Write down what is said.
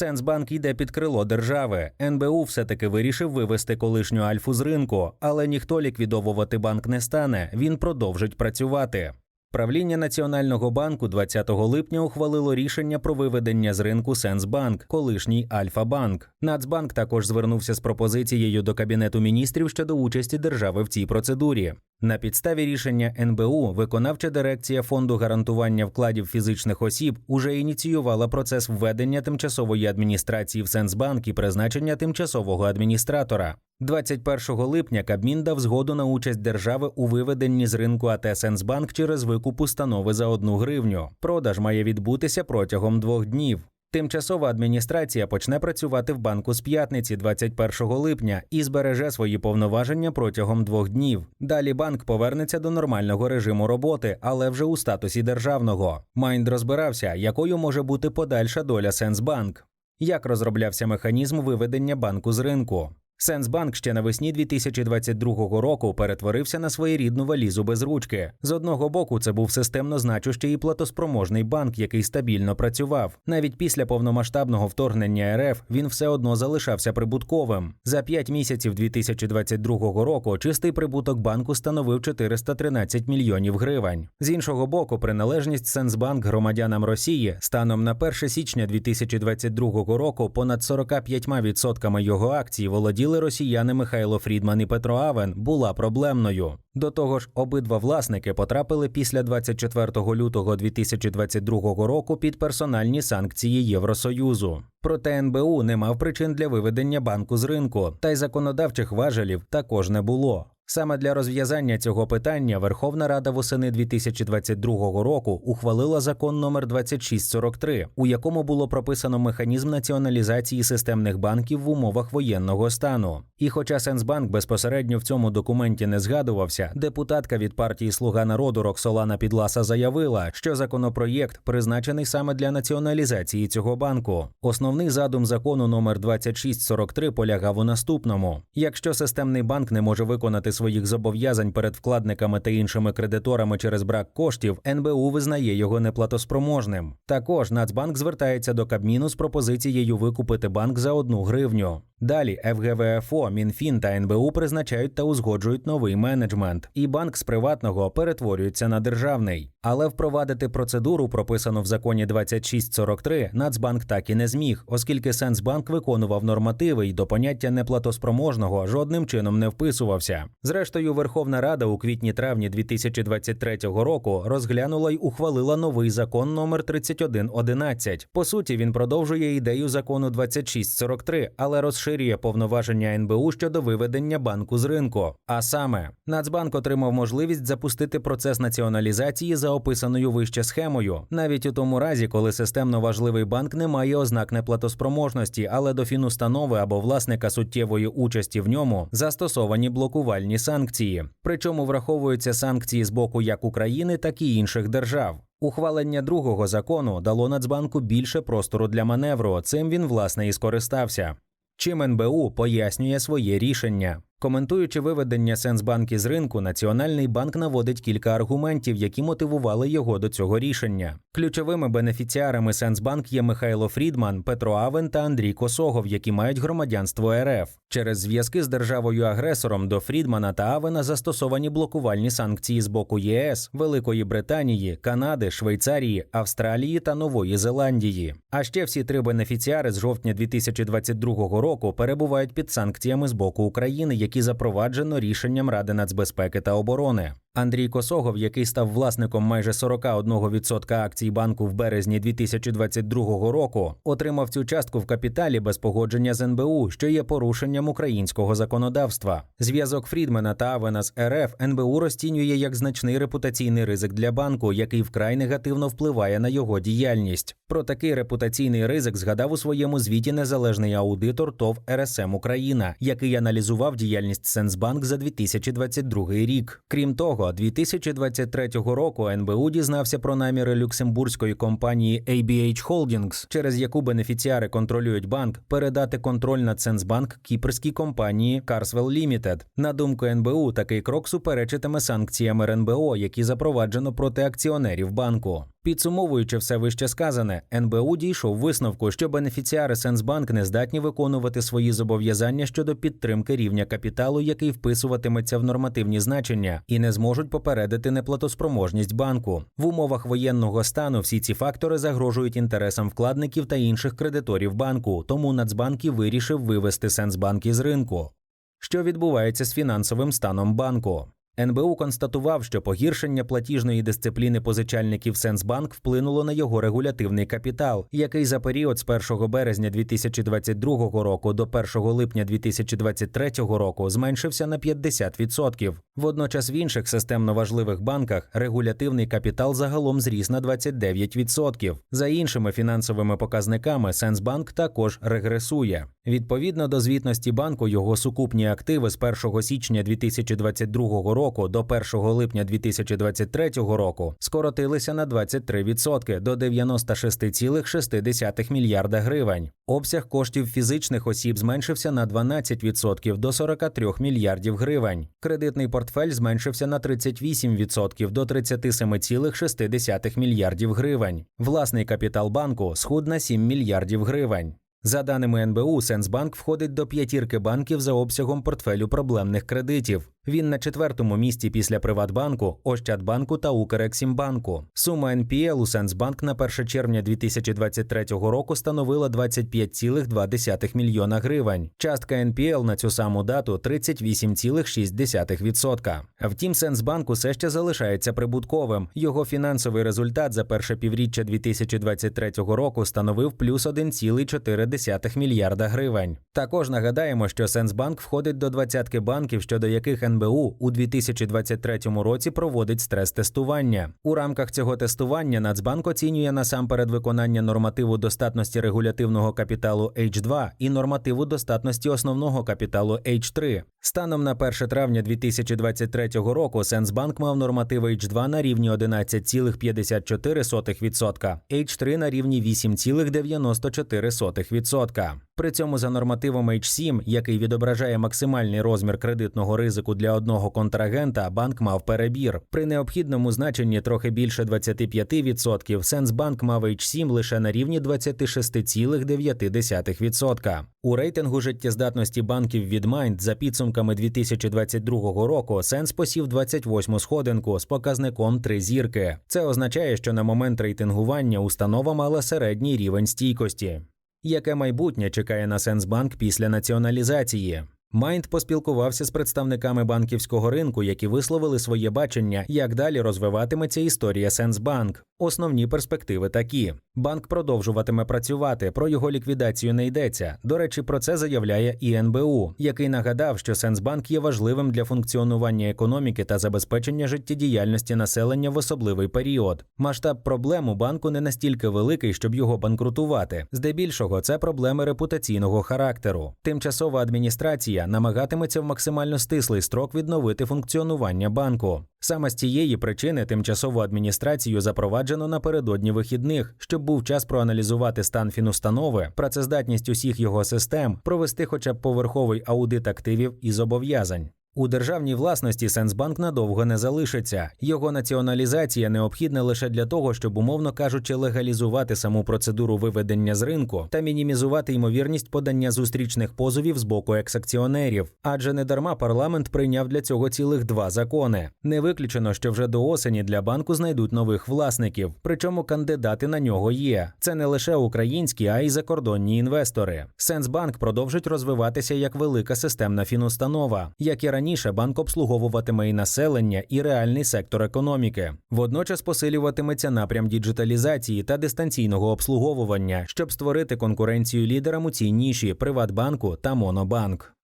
Сенсбанк йде під крило держави. НБУ все-таки вирішив вивести колишню альфу з ринку, але ніхто ліквідовувати банк не стане. Він продовжить працювати. Правління Національного банку 20 липня ухвалило рішення про виведення з ринку Сенсбанк, колишній Альфа-банк. Нацбанк також звернувся з пропозицією до кабінету міністрів щодо участі держави в цій процедурі. На підставі рішення НБУ виконавча дирекція фонду гарантування вкладів фізичних осіб уже ініціювала процес введення тимчасової адміністрації в Сенсбанк і призначення тимчасового адміністратора. 21 липня Кабмін дав згоду на участь держави у виведенні з ринку АТ Сенсбанк через викуп установи за одну гривню. Продаж має відбутися протягом двох днів. Тимчасова адміністрація почне працювати в банку з п'ятниці 21 липня і збереже свої повноваження протягом двох днів. Далі банк повернеться до нормального режиму роботи, але вже у статусі державного. Майнд розбирався, якою може бути подальша доля Сенсбанк. Як розроблявся механізм виведення банку з ринку? Сенсбанк ще навесні 2022 року перетворився на своєрідну валізу без ручки. З одного боку, це був системно значущий і платоспроможний банк, який стабільно працював. Навіть після повномасштабного вторгнення РФ він все одно залишався прибутковим. За 5 місяців 2022 року чистий прибуток банку становив 413 мільйонів гривень. З іншого боку, приналежність Сенсбанк громадянам Росії станом на 1 січня 2022 року понад 45% його акцій володіли росіяни Михайло Фрідман і Петро Авен, була проблемною. До того ж, обидва власники потрапили після 24 лютого 2022 року під персональні санкції Євросоюзу. Проте НБУ не мав причин для виведення банку з ринку, та й законодавчих важелів також не було. Саме для розв'язання цього питання Верховна Рада восени 2022 року ухвалила закон номер 2643, у якому було прописано механізм націоналізації системних банків в умовах воєнного стану. І хоча Сенсбанк безпосередньо в цьому документі не згадувався, депутатка від партії Слуга народу Роксолана Підласа заявила, що законопроєкт призначений саме для націоналізації цього банку. Основний задум закону номер 2643 полягав у наступному: якщо системний банк не може виконати своїх зобов'язань перед вкладниками та іншими кредиторами через брак коштів, НБУ визнає його неплатоспроможним. Також Нацбанк звертається до Кабміну з пропозицією викупити банк за одну гривню. Далі ФГВФО, МінФін та НБУ призначають та узгоджують новий менеджмент, і банк з приватного перетворюється на державний. Але впровадити процедуру, прописану в законі 2643, Нацбанк так і не зміг, оскільки Сенсбанк виконував нормативи і до поняття неплатоспроможного жодним чином не вписувався. Зрештою, Верховна Рада у квітні-травні 2023 року розглянула й ухвалила новий закон номер 3111. По суті, він продовжує ідею закону 2643, але розширює повноваження НБУ щодо виведення банку з ринку. А саме, Нацбанк отримав можливість запустити процес націоналізації за описаною вище схемою, навіть у тому разі, коли системно важливий банк не має ознак неплатоспроможності, але до фінустанови або власника суттєвої участі в ньому застосовані блокувальні санкції. Причому враховуються санкції з боку як України, так і інших держав. Ухвалення другого закону дало Нацбанку більше простору для маневру. Цим він власне і скористався. Чим НБУ пояснює своє рішення. Коментуючи виведення Сенсбанки з ринку, Національний банк наводить кілька аргументів, які мотивували його до цього рішення. Ключовими бенефіціарами Сенсбанк є Михайло Фрідман, Петро Авен та Андрій Косогов, які мають громадянство РФ. Через зв'язки з державою-агресором до Фрідмана та Авена застосовані блокувальні санкції з боку ЄС, Великої Британії, Канади, Швейцарії, Австралії та Нової Зеландії. А ще всі три бенефіціари з жовтня 2022 року перебувають під санкціями з боку України які запроваджено рішенням Ради нацбезпеки та оборони. Андрій Косогов, який став власником майже 41% акцій банку в березні 2022 року, отримав цю частку в капіталі без погодження з НБУ, що є порушенням українського законодавства. Зв'язок Фрідмена та Авена з РФ НБУ розцінює як значний репутаційний ризик для банку, який вкрай негативно впливає на його діяльність. Про такий репутаційний ризик згадав у своєму звіті незалежний аудитор ТОВ РСМ Україна, який аналізував діяльність Сенсбанк за 2022 рік. Крім того. 2023 року НБУ дізнався про наміри люксембурзької компанії ABH Holdings, через яку бенефіціари контролюють банк, передати контроль над Сенсбанк кіпрській компанії Carswell Limited. На думку НБУ, такий крок суперечитиме санкціям РНБО, які запроваджено проти акціонерів банку. Підсумовуючи все вище сказане, НБУ дійшов висновку, що бенефіціари Сенсбанк не здатні виконувати свої зобов'язання щодо підтримки рівня капіталу, який вписуватиметься в нормативні значення, і не зможуть попередити неплатоспроможність банку. В умовах воєнного стану всі ці фактори загрожують інтересам вкладників та інших кредиторів банку. Тому Нацбанк і вирішив вивести Сенсбанк із ринку. Що відбувається з фінансовим станом банку? НБУ констатував, що погіршення платіжної дисципліни позичальників Сенсбанк вплинуло на його регулятивний капітал, який за період з 1 березня 2022 року до 1 липня 2023 року зменшився на 50%. Водночас в інших системно важливих банках регулятивний капітал загалом зріс на 29%. За іншими фінансовими показниками Сенсбанк також регресує. Відповідно до звітності банку, його сукупні активи з 1 січня 2022 року до 1 липня 2023 року скоротилися на 23% до 96,6 мільярда гривень. Обсяг коштів фізичних осіб зменшився на 12% до 43 мільярдів гривень. Кредитний портфель зменшився на 38% до 37,6 мільярдів гривень. Власний капітал банку схуд на 7 мільярдів гривень. За даними НБУ, Сенсбанк входить до п'ятірки банків за обсягом портфелю проблемних кредитів. Він на четвертому місці після Приватбанку, Ощадбанку та Укрексімбанку. Сума НПЛ у Сенсбанк на 1 червня 2023 року становила 25,2 мільйона гривень. Частка НПЛ на цю саму дату 38,6%. Втім, Сенсбанк усе ще залишається прибутковим. Його фінансовий результат за перше півріччя 2023 року становив плюс 1,4 мільярда гривень. Також нагадаємо, що Сенсбанк входить до двадцятки банків, щодо яких НБУ у 2023 році проводить стрес-тестування. У рамках цього тестування Нацбанк оцінює насамперед виконання нормативу достатності регулятивного капіталу H2 і нормативу достатності основного капіталу H3. Станом на 1 травня 2023 року Сенсбанк мав норматив H2 на рівні 11,54%, H3 на рівні 8,94%. При цьому за нормативом H7, який відображає максимальний розмір кредитного ризику для одного контрагента, банк мав перебір. При необхідному значенні трохи більше 25%, Сенсбанк мав H7 лише на рівні 26,9%. У рейтингу життєздатності банків від Mind за підсумками 2022 року Сенс посів 28 сходинку з показником 3 зірки. Це означає, що на момент рейтингування установа мала середній рівень стійкості. Яке майбутнє чекає на Сенсбанк після націоналізації? Майнд поспілкувався з представниками банківського ринку, які висловили своє бачення, як далі розвиватиметься історія Сенсбанк. Основні перспективи такі: банк продовжуватиме працювати. Про його ліквідацію не йдеться. До речі, про це заявляє НБУ, який нагадав, що Сенсбанк є важливим для функціонування економіки та забезпечення життєдіяльності населення в особливий період. Масштаб проблем у банку не настільки великий, щоб його банкрутувати. Здебільшого, це проблеми репутаційного характеру. Тимчасова адміністрація намагатиметься в максимально стислий строк відновити функціонування банку. Саме з цієї причини тимчасову адміністрацію запроваджено напередодні вихідних, щоб був час проаналізувати стан фінустанови, працездатність усіх його систем, провести хоча б поверховий аудит активів і зобов'язань. У державній власності Сенсбанк надовго не залишиться. Його націоналізація необхідна лише для того, щоб, умовно кажучи, легалізувати саму процедуру виведення з ринку та мінімізувати ймовірність подання зустрічних позовів з боку ексакціонерів. Адже недарма парламент прийняв для цього цілих два закони. Не виключено, що вже до осені для банку знайдуть нових власників, причому кандидати на нього є. Це не лише українські, а й закордонні інвестори. Сенсбанк продовжить розвиватися як велика системна фінустанова, як і раніше банк обслуговуватиме і населення, і реальний сектор економіки. Водночас посилюватиметься напрям діджиталізації та дистанційного обслуговування, щоб створити конкуренцію лідерам у цій ніші Приватбанку та Монобанк.